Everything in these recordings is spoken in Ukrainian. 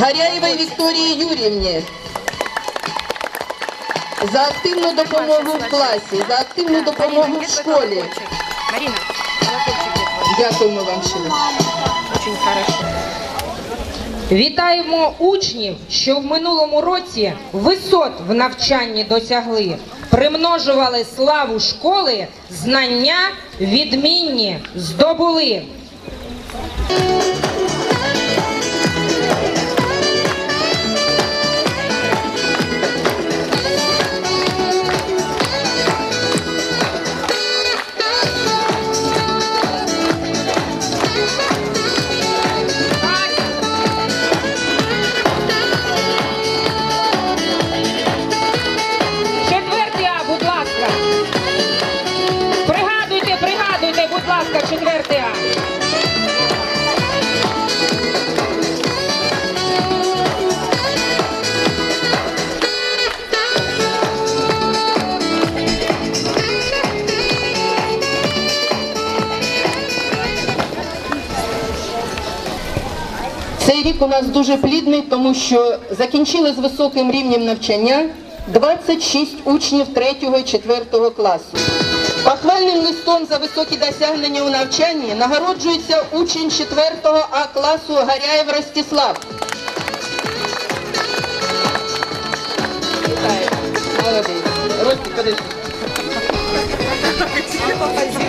Гаряєвій Вікторії Юрівні за активну допомогу в класі, за активну допомогу в школі. Твой? Дякуємо вам щиро. Вітаємо учнів, що в минулому році висот в навчанні досягли, примножували славу школи, знання відмінні здобули. Нас дуже плідний, тому що закінчили з високим рівнем навчання 26 учнів 3 і 4 класу. Похвальним листом за високі досягнення у навчанні нагороджується учень 4 А класу Гаряєв Ростислав.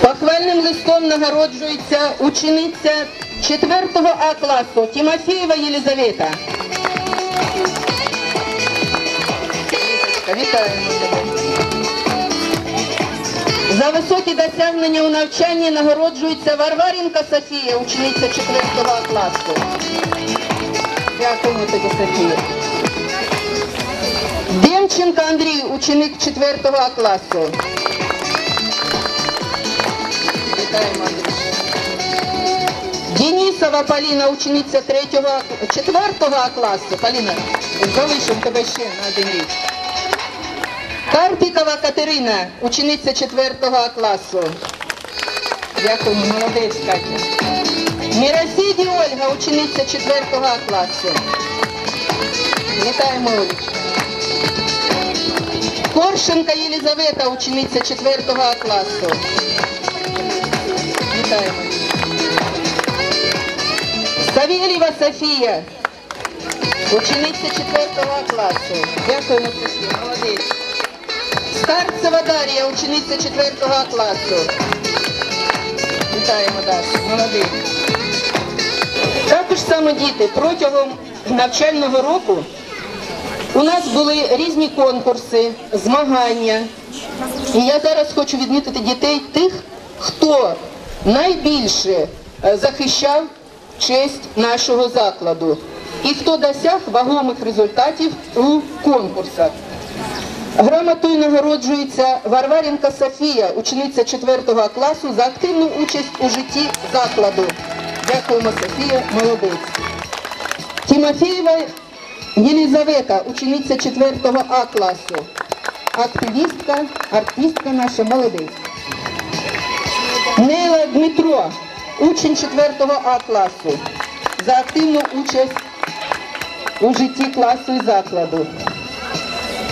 Похвальним листом нагороджується учениця 4 А класу Тимофеєва Єлизавета. Вітаємо. За високі досягнення у навчанні нагороджується Варваренко Софія, учениця 4 А класу. Дякуємо тобі, Софія. Демченко Андрій, ученик 4 А класу. Вітаємо. Денисова Поліна, учениця 3 4 класу. Поліна, залишимо тебе ще на один рік. Карпікова Катерина, учениця 4 класу. Дякуємо, молодець, Катя. Міросіді Ольга, учениця 4 класу. Вітаємо, Олечка. Коршенка Єлизавета, учениця 4 класу. Вітаємо. Савєлєва Софія, учениця 4 класу. Дякуємо, Софія. Старцева Дар'я, учениця 4 класу. Вітаємо, Дашу, молодець. Також саме діти протягом навчального року у нас були різні конкурси, змагання. І я зараз хочу відмітити дітей тих, хто найбільше е, захищав честь нашого закладу і хто досяг вагомих результатів у конкурсах. Грамотою нагороджується Варваренко Софія, учениця 4 класу, за активну участь у житті закладу. Дякуємо, Софія, молодець. Тимофеєва Єлизавета, учениця 4 А класу. Активістка, артистка наша, молодець. Нейла Дмитро, учень 4 А класу. За активну участь у житті класу і закладу.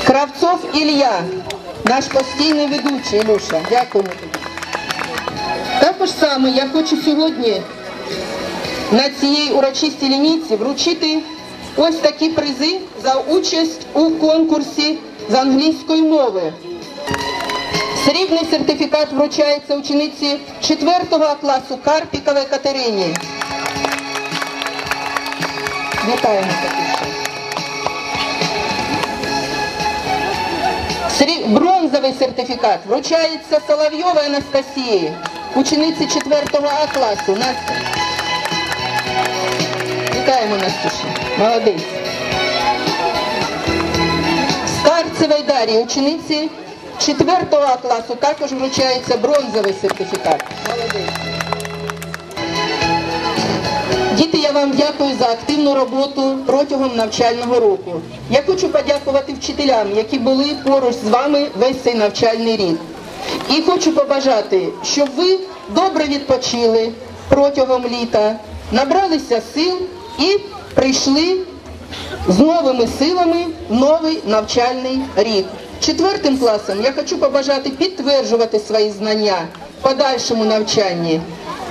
Кравцов Ілля, наш постійний ведучий, Ілюша. Дякуємо тобі. Також саме я хочу сьогодні на цій урочистій лінійці вручити ось такі призи за участь у конкурсі з англійської мови. Срібний сертифікат вручається учениці 4 класу Карпіковій Катерині. Вітаємо Катюша. Бронзовий сертифікат вручається Соловйовій Анастасії, учениці 4 А класу. Вітаємо Настюша. Молодець. Старцевій Дар'ї, учениці 4 класу, також вручається бронзовий сертифікат. Молодець. Діти, я вам дякую за активну роботу протягом навчального року. Я хочу подякувати вчителям, які були поруч з вами весь цей навчальний рік. І хочу побажати, щоб ви добре відпочили протягом літа, набралися сил і прийшли з новими силами новий навчальний рік. Четвертим класом я хочу побажати підтверджувати свої знання в подальшому навчанні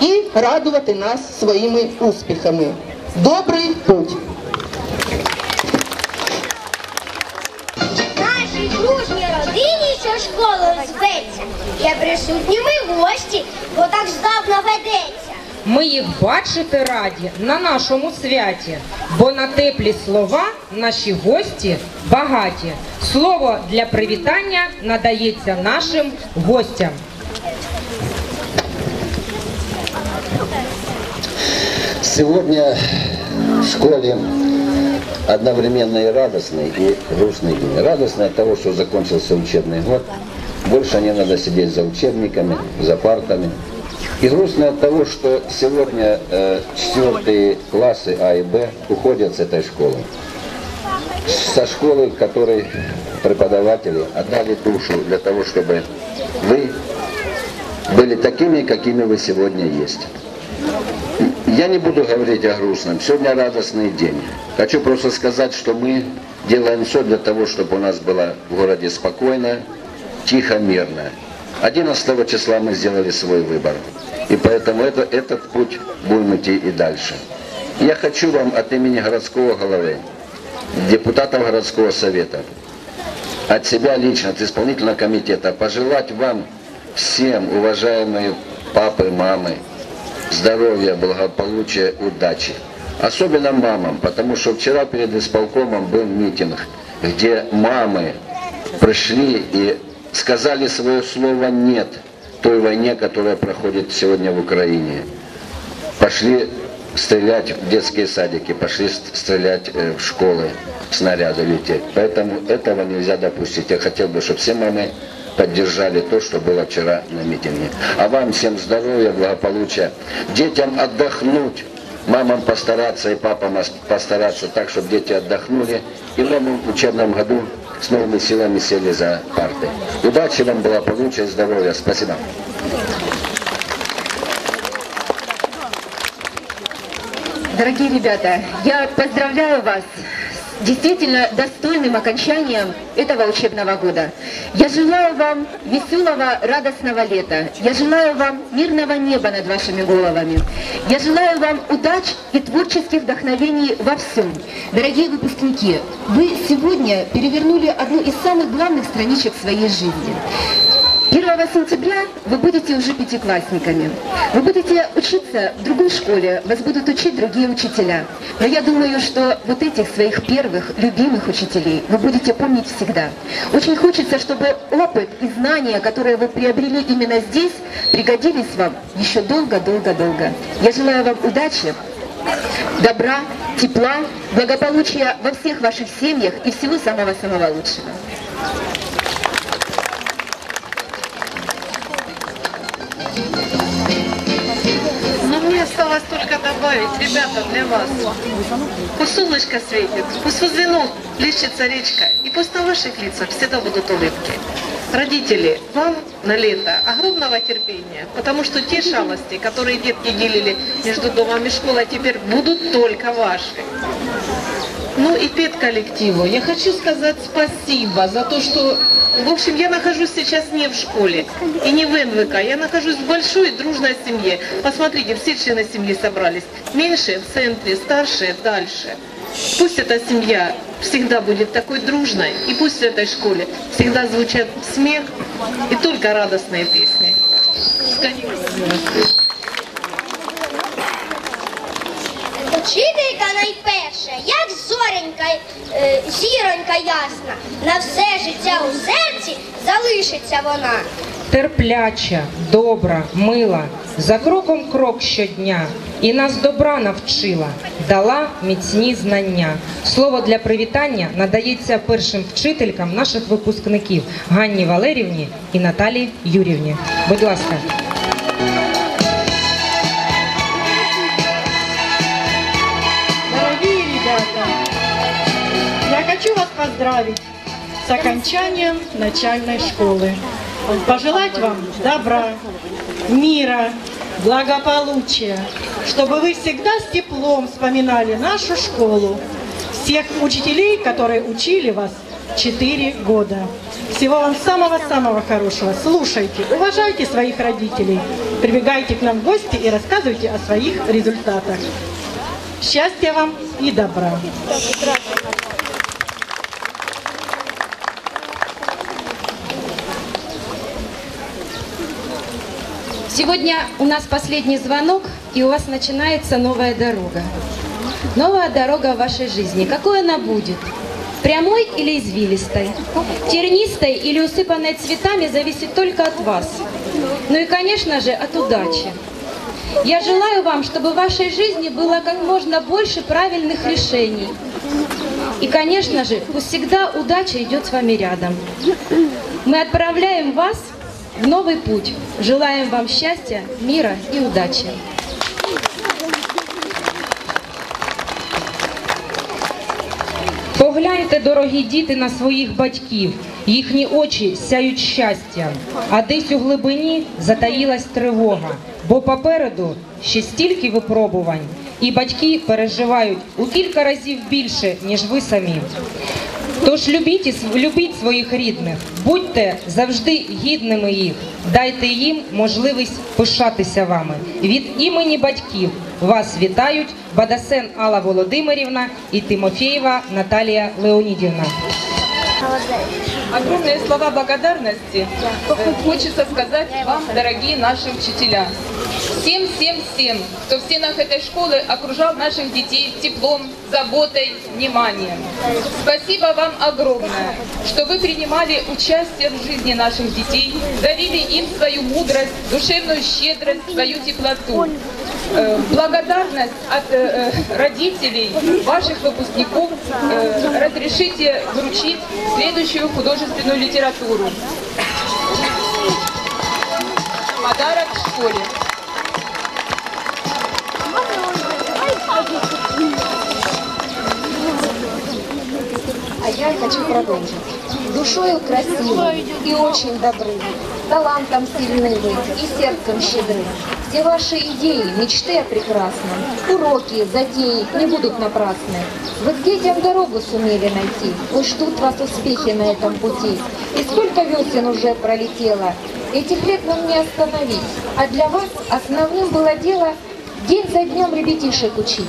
і радувати нас своїми успіхами. Добрий путь! Нашій дружній родині, що школою зветься, є присутніми гості, бо так здавна ведеться. Ми їх бачити раді на нашому святі, бо на теплі слова наші гості багаті. Слово для привітання надається нашим гостям. Сегодня в школе одновременно и радостный, и грустный день. Радостный от того, что закончился учебный год. Больше не надо сидеть за учебниками, за партами. И грустно от того, что сегодня э, четвертые классы А и Б уходят с этой школы. Со школы, в которой преподаватели отдали душу для того, чтобы вы были такими, какими вы сегодня есть. Я не буду говорить о грустном. Сегодня радостный день. Хочу просто сказать, что мы делаем все для того, чтобы у нас было в городе спокойно, тихо, мирно. 11 числа мы сделали свой выбор. И поэтому это, этот путь будем идти и дальше. Я хочу вам от имени городского головы, депутатов городского совета, от себя лично, от исполнительного комитета, пожелать вам всем, уважаемые папы, мамы, здоровья, благополучия, удачи. Особенно мамам, потому что вчера перед исполкомом был митинг, где мамы пришли и сказали свое слово «нет» той войне, которая проходит сегодня в Украине. Пошли стрелять в детские садики, пошли стрелять э, в школы, снаряды лететь. Поэтому этого нельзя допустить. Я хотел бы, чтобы все мамы поддержали то, что было вчера на митинге. А вам всем здоровья, благополучия, детям отдохнуть, мамам постараться и папам постараться так, чтобы дети отдохнули и в новом учебном году с новыми силами сели за парты. Удачи вам, благополучия, здоровья. Спасибо. Дорогие ребята, я поздравляю вас действительно достойным окончанием этого учебного года. Я желаю вам веселого, радостного лета. Я желаю вам мирного неба над вашими головами. Я желаю вам удач и творческих вдохновений во всем. Дорогие выпускники, вы сегодня перевернули одну из самых главных страничек своей жизни. 1 сентября вы будете уже пятиклассниками. Вы будете учиться в другой школе, вас будут учить другие учителя. Но я думаю, что вот этих своих первых любимых учителей вы будете помнить всегда. Очень хочется, чтобы опыт и знания, которые вы приобрели именно здесь, пригодились вам еще долго-долго-долго. Я желаю вам удачи, добра, тепла, благополучия во всех ваших семьях и всего самого-самого лучшего. Мне осталось только добавить, ребята, для вас. Пусть солнышко светит, пусть возле ног плещется речка, и пусть на ваших лицах всегда будут улыбки. Родители, вам на лето огромного терпения, потому что те шалости, которые детки делили между домом и школой, теперь будут только ваши. Ну и педколлективу я хочу сказать спасибо за то, что, в общем, я нахожусь сейчас не в школе и не в НВК, я нахожусь в большой дружной семье. Посмотрите, все члены семьи собрались. Меньшие в центре, старшие дальше. Пусть эта семья всегда будет такой дружной, и пусть в этой школе всегда звучат смех и только радостные песни. С як зоренька, е, зіронька ясна, на все життя у серці залишиться вона. Терпляча, добра, мила, за кроком крок щодня, і нас добра навчила, дала міцні знання. Слово для привітання надається першим вчителькам наших випускників Ганні Валерівні і Наталії Юрівні. Будь ласка. Поздравить с окончанием начальной школы. Пожелать вам добра, мира, благополучия, чтобы вы всегда с теплом вспоминали нашу школу. всех учителей, которые учили вас 4 года. Всего вам самого-самого хорошего. Слушайте, уважайте своих родителей, прибегайте к нам в гости и рассказывайте о своих результатах. Счастья вам и добра! Сегодня у нас последний звонок, и у вас начинается новая дорога. Новая дорога в вашей жизни. Какой она будет? Прямой или извилистой? Тернистой или усыпанной цветами зависит только от вас. Ну и, конечно же, от удачи. Я желаю вам, чтобы в вашей жизни было как можно больше правильных решений. И, конечно же, пусть всегда удача идет с вами рядом. Мы отправляем вас в новый путь. Желаем вам счастья, мира и удачи. Погляньте, дорогі діти, на своїх батьків. Їхні очі сяють щастям, а десь у глибині затаїлась тривога, бо попереду ще стільки випробувань, і батьки переживають у кілька разів більше, ніж ви самі. Тож любіть, любіть своїх рідних, будьте завжди гідними їх, дайте їм можливість пишатися вами. Від імені батьків вас вітають Бадасен Алла Володимирівна і Тимофєєва Наталія Леонідівна. Огромные слова благодарности э, хочется сказать вам, дорогие наши учителя. Всем, всем, всем, кто в стенах этой школы окружал наших детей теплом, заботой, вниманием. Спасибо вам огромное, что вы принимали участие в жизни наших детей, дарили им свою мудрость, душевную щедрость, свою теплоту. Э, Благодарность от э, э, родителей, ваших выпускников, разрешите вручить следующую художественную литературу. Подарок школе. Я хочу продолжить. Душою красивой и очень добры, талантом сильны вы и сердцем щедры. Все ваши идеи, мечты о прекрасном, уроки, затеи не будут напрасны. Вы к детям дорогу сумели найти, уж ждут вас успехи на этом пути. И сколько весен уже пролетело, этих лет нам не остановить. А для вас основным было дело День за днем ребятишек учить.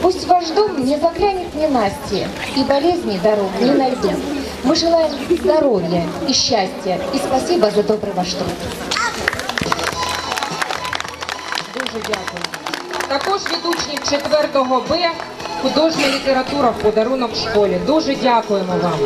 Пусть ваш дом не заглянет ненастье, и болезни дорог не найдут. Мы желаем здоровья и счастья, и спасибо за добрый ваш труд. Дуже дякую. Також від учнів 4 Б художня література в подарунок школі. Дуже дякуємо вам.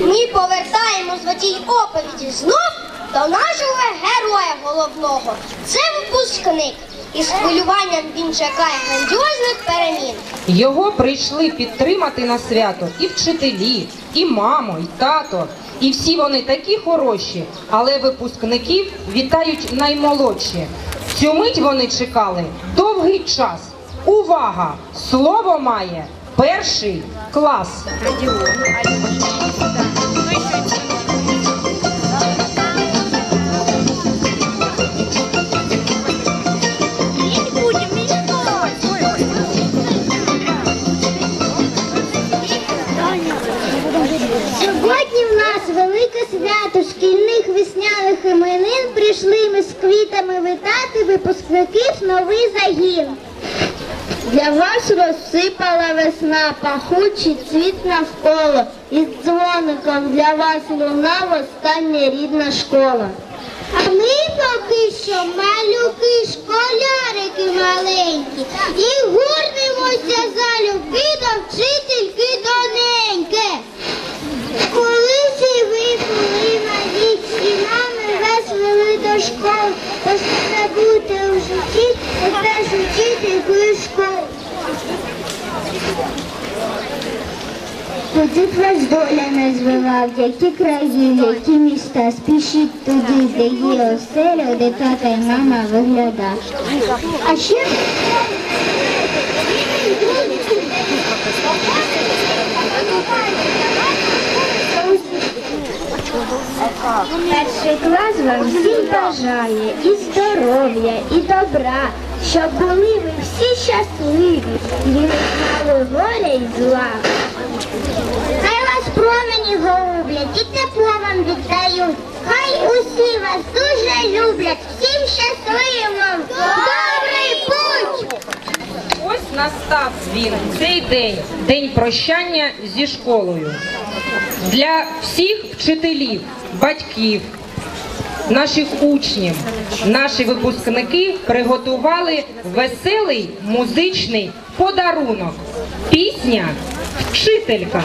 Ми повертаємось в цій оповіді знов до нашого героя головного. Це випускник. І хвилюванням він чекає грандіозних перемін. Його прийшли підтримати на свято і вчителі, і мамо, і тато. І всі вони такі хороші, але випускників вітають наймолодші. Цю мить вони чекали довгий час. Увага! Слово має перший клас. Прийшли ми з квітами вітати випускників новий загін. Для вас розсипала весна, пахучий цвіт навколо. Із дзвоником для вас лунав остання рідна школа. А ми поки що малюки, школярики маленькі, і гурнимося залюбки до вчительки доненьки. Школи, то не забудьте у житті, теж школу. Туди вас доля не звела, в які краї, в які міста. Спішіть туди, де є оселя, де тата й мама вигляда. А ще Перший клас вам всім бажає і здоров'я, і добра, щоб були ви всі щасливі, ви знали горя і зла. Хай вас промені голублять і тепло вам віддають. Хай усі вас дуже люблять. Всім щасливо! Добрий путь! Ось настав він, цей день, день прощання зі школою. Для всіх вчителів, батьків, наших учнів, наші випускники приготували веселий музичний подарунок. Пісня Вчителька.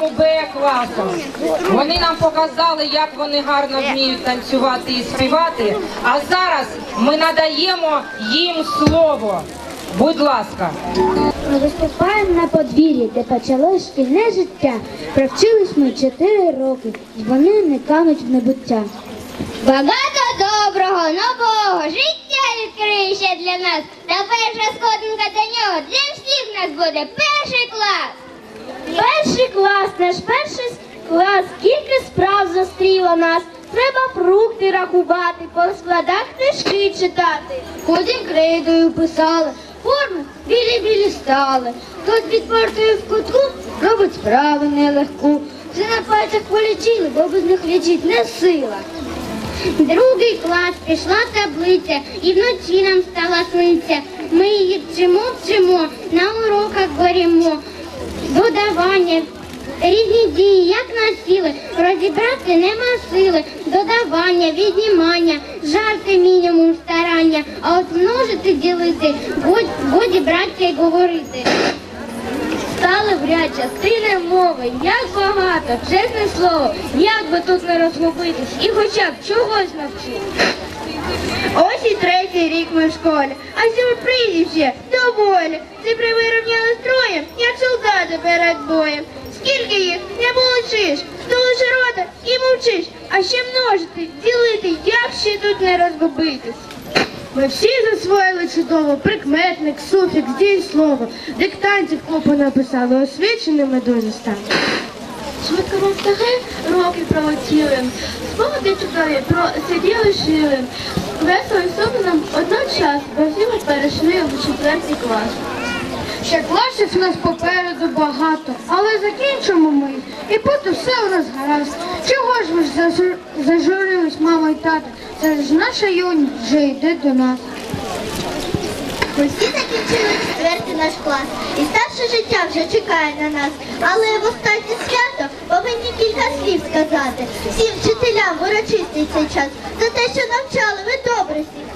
4 Б класам. Вони нам показали, як вони гарно вміють танцювати і співати. А зараз ми надаємо їм слово. Будь ласка. Ми виступаємо на подвір'ї, де почалось шкільне життя. Провчились ми чотири роки, і вони не кануть в небуття. Багато доброго, нового життя відкриє ще для нас. Та перша сходинка до нього для всіх нас буде перший клас. Перший клас, наш перший клас, скільки справ зустріло нас. Треба фрукти рахувати, по складах книжки читати. Потім крейдою писали, форми білі-білі стали. Тут під партою в кутку робить справи нелегку. Вже на пальцях полічили, бо без них лічить не сила. Другий клас пішла таблиця, і вночі нам стала сниться. Ми її вчимо, вчимо, на уроках беремо. Додавання, різні дії, як насіли, розібрати нема сили, додавання, віднімання, жарти мінімум старання, а от множити ділити, годі браття й говорити. Стали в ряд частини мови, як багато, чесне слово, як би тут не розгубитись, і хоча б чогось навчити. Ось і третій рік ми в школі, а сюрпризів ще доволі. Цифри вирівняли строєм, як солдати перед боєм. Скільки їх не получиш, стулиш рота і мовчиш, а ще множити, ділити, як ще тут не розгубитись. Ми всі засвоїли чудово прикметник, суфікс, дієслово. Диктантів купу написали, освіченими дуже стали. Швидко мовтаги роки пролетіли, спогади чудові про сиділи шили. Весело і сумно нам одночас, бо всі ми перейшли у четвертий клас. Ще класів нас попереду багато, але закінчимо ми, і буде все у нас гаразд. Чого ж ви зажурились, мама і тата? Це ж наша юність вже йде до нас. Всі закінчили четвертий наш клас, і старше життя вже чекає на нас. Але в останнє свято повинні кілька слів сказати. Всім вчителям урочистий цей час за те, що навчали, ви добре всіх.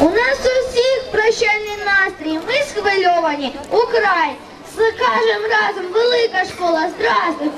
У нас у всіх прощальний настрій, ми схвильовані, украй. Скажем разом, велика школа, здрастуй.